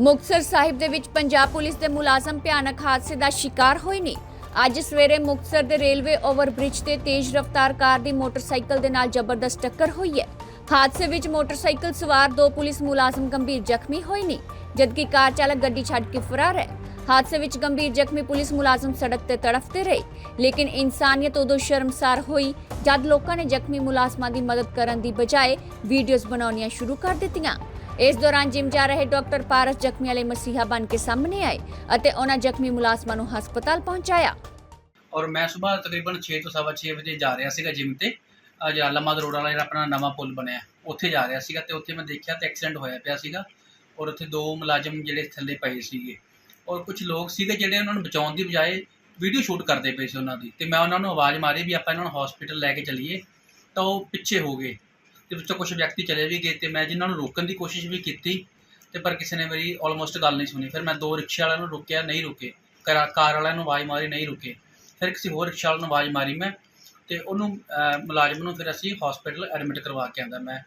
ਮੁਕਤਸਰ ਸਾਹਿਬ ਦੇ ਵਿੱਚ ਪੰਜਾਬ ਪੁਲਿਸ ਦੇ ਮੁਲਾਜ਼ਮ ਭਿਆਨਕ ਹਾਦਸੇ ਦਾ ਸ਼ਿਕਾਰ ਹੋਏ ਨੇ। ਅੱਜ ਸਵੇਰੇ ਮੁਕਤਸਰ ਦੇ ਰੇਲਵੇ ਓਵਰਬ੍ਰਿਜ ਤੇ ਤੇਜ਼ ਰਫ਼ਤਾਰ ਕਾਰ ਦੀ ਮੋਟਰਸਾਈਕਲ ਦੇ ਨਾਲ ਜ਼ਬਰਦਸਤ ਟੱਕਰ ਹੋਈ ਹੈ। ਹਾਦਸੇ ਵਿੱਚ ਮੋਟਰਸਾਈਕਲ ਸਵਾਰ ਦੋ ਪੁਲਿਸ ਮੁਲਾਜ਼ਮ ਗੰਭੀਰ ਜ਼ਖਮੀ ਹੋਏ ਨੇ, ਜਦਕਿ ਕਾਰ ਚਾਲਕ ਗੱਡੀ ਛੱਡ ਕੇ ਫਰਾਰ ਹੈ। ਹਾਦਸੇ ਵਿੱਚ ਗੰਭੀਰ ਜ਼ਖਮੀ ਪੁਲਿਸ ਮੁਲਾਜ਼ਮ ਸੜਕ ਤੇ ਤੜਫਦੇ ਰਹੇ, ਲੇਕਿਨ ਇਨਸਾਨੀਅਤ ਉਦੋਂ ਸ਼ਰਮਸਾਰ ਹੋਈ ਜਦ ਲੋਕਾਂ ਨੇ ਜ਼ਖਮੀ ਮੁਲਾਜ਼ਮਾਂ ਦੀ ਮਦਦ ਕਰਨ ਦੀ ਬਜਾਏ ਵੀਡੀਓਜ਼ ਬਣਾਉਣੀਆਂ ਸ਼ੁਰੂ ਕਰ ਦਿੱਤੀਆਂ। ਇਸ ਦੌਰਾਨ ਜਿਮ ਜਾ ਰਹੇ ਡਾਕਟਰ ਪਾਰਸ ਜ਼ਖਮੀ ਵਾਲੇ ਮਸੀਹਾ ਬਣ ਕੇ ਸਾਹਮਣੇ ਆਏ ਅਤੇ ਉਹਨਾਂ ਜ਼ਖਮੀ ਮੁਲਾਜ਼ਮਾਂ ਨੂੰ ਹਸਪਤਾਲ ਪਹੁੰਚਾਇਆ। ਔਰ ਮੈਂ ਸਵੇਰ ਤਕਰੀਬਨ 6 ਤੋਂ ਸਵਾ ਛੇ ਵਜੇ ਜਾ ਰਿਹਾ ਸੀਗਾ ਜਿਮ ਤੇ। ਅੱਜ ਰੋਡ ਵਾਲਾ ਜਿਹੜਾ ਆਪਣਾ ਨਵਾਂ ਪੁਲ ਬਣਿਆ, ਉੱਥੇ ਜਾ ਰਿਹਾ ਸੀਗਾ ਤੇ ਉੱਥੇ ਮੈਂ ਦੇਖਿਆ ਤੇ ਐਕਸੀਡੈਂਟ ਹੋਇਆ ਪਿਆ ਸੀਗਾ ਔਰ ਉੱਥੇ ਦੋ ਮੁਲਾਜ਼ਮ ਜਿਹੜੇ ਥੱਲੇ ਪਏ ਸੀਗੇ। ਔਰ ਕੁਝ ਲੋਕ ਸੀਗੇ ਜਿਹੜੇ ਉਹਨਾਂ ਨੂੰ ਬਚਾਉਣ ਦੀ ਬਜਾਏ ਵੀਡੀਓ ਸ਼ੂਟ ਕਰਦੇ ਪਏ ਸੀ ਉਹਨਾਂ ਦੀ। ਤੇ ਮੈਂ ਉਹਨਾਂ ਨੂੰ ਆਵਾਜ਼ ਮਾਰੀ ਵੀ ਆਪਾਂ ਇਹਨਾਂ ਨੂੰ ਹਸਪੀਟਲ ਲੈ ਕੇ ਚੱਲੀਏ, ਤਾਂ ਉਹ ਪਿੱਛੇ ਹੋ ਗਏ। ਤੇ ਵਿੱਚੋਂ ਕੁਝ ਵਿਅਕਤੀ ਚਲੇ ਵੀ ਗਏ ਤੇ ਮੈਂ ਜਿਨ੍ਹਾਂ ਨੂੰ ਰੋਕਣ ਦੀ ਕੋਸ਼ਿਸ਼ ਵੀ ਕੀਤੀ ਤੇ ਪਰ ਕਿਸੇ ਨੇ ਮੇਰੀ ਆਲਮੋਸਟ ਗੱਲ ਨਹੀਂ ਸੁਣੀ। ਫਿਰ ਮੈਂ ਦੋ ਰਿਕਸ਼ੇ ਵਾਲਿਆਂ ਨੂੰ ਰੋਕਿਆ ਨਹੀਂ ਰੁਕੇ। ਕਾਰ ਵਾਲਿਆਂ ਨੂੰ ਆਵਾਜ਼ ਮਾਰੀ ਨਹੀਂ ਰੁਕੇ। ਫਿਰ ਕਿਸੇ ਹੋਰ ਰਿਕਸ਼ਾ ਵਾਲੇ ਨੂੰ ਆਵਾਜ਼ ਮਾਰੀ ਮੈਂ ਤੇ ਉਹਨੂੰ ਮੁਲਾਜ਼ਮ ਨੂੰ ਫਿਰ ਅਸੀਂ ਹਸਪੀਟਲ ਐਡਮਿਟ ਕਰਵਾ ਕੇ ਆਂਦਾ ਮੈਂ।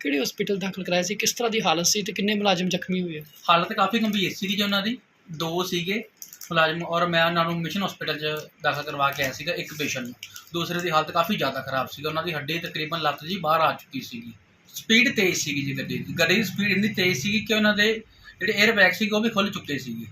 ਕਿਹੜੇ ਹਸਪੀਟਲ ਦਾਖਲ ਕਰਾਇਆ ਸੀ? ਕਿਸ ਤਰ੍ਹਾਂ ਦੀ ਹਾਲਤ ਸੀ ਤੇ ਕਿੰਨੇ ਮੁਲਾਜ਼ਮ ਜ਼ਖਮੀ ਹੋਏ? ਹਾਲਤ ਕਾਫੀ ਗੰਭੀਰ ਸੀਗੀ ਜੀ ਉਹਨਾਂ ਦੀ। ਦੋ ਸੀਗੇ। ਮੁਲਾਜ਼ਮ ਔਰ ਮੈਂ ਉਹਨਾਂ ਨੂੰ ਮਿਸ਼ਨ ਹਸਪੀਟਲ 'ਚ ਦਾਖਲ ਕਰਵਾ ਕੇ ਆਇਆ ਸੀਗਾ ਇੱਕ ਪੇਸ਼ੈਂਟ ਨੂੰ। ਦੂਸਰੇ ਦੀ ਹਾਲਤ ਕਾਫੀ ਜ਼ਿਆਦਾ ਖਰਾਬ ਸੀਗਾ। ਉਹਨਾਂ ਦੀ ਹੱਡੀ ਤਕਰੀਬਨ ਲੱਤ ਜੀ ਬਾਹਰ ਆ ਚੁੱਕੀ ਸੀਗੀ। ਸਪੀਡ ਤੇਜ਼ ਸੀਗੀ ਜੀ ਗੱਡੀ ਦੀ। ਗੱਡੀ ਦੀ ਸਪੀਡ ਇੰਨੀ ਤੇਜ਼ ਸੀਗੀ ਕਿ ਉਹਨਾਂ ਦੇ ਜਿਹੜੇ 에ਅਰ ਬੈਗ ਸੀਗੇ ਉਹ ਵੀ ਖੁੱਲ ਚੁੱਕੇ ਸੀਗੇ।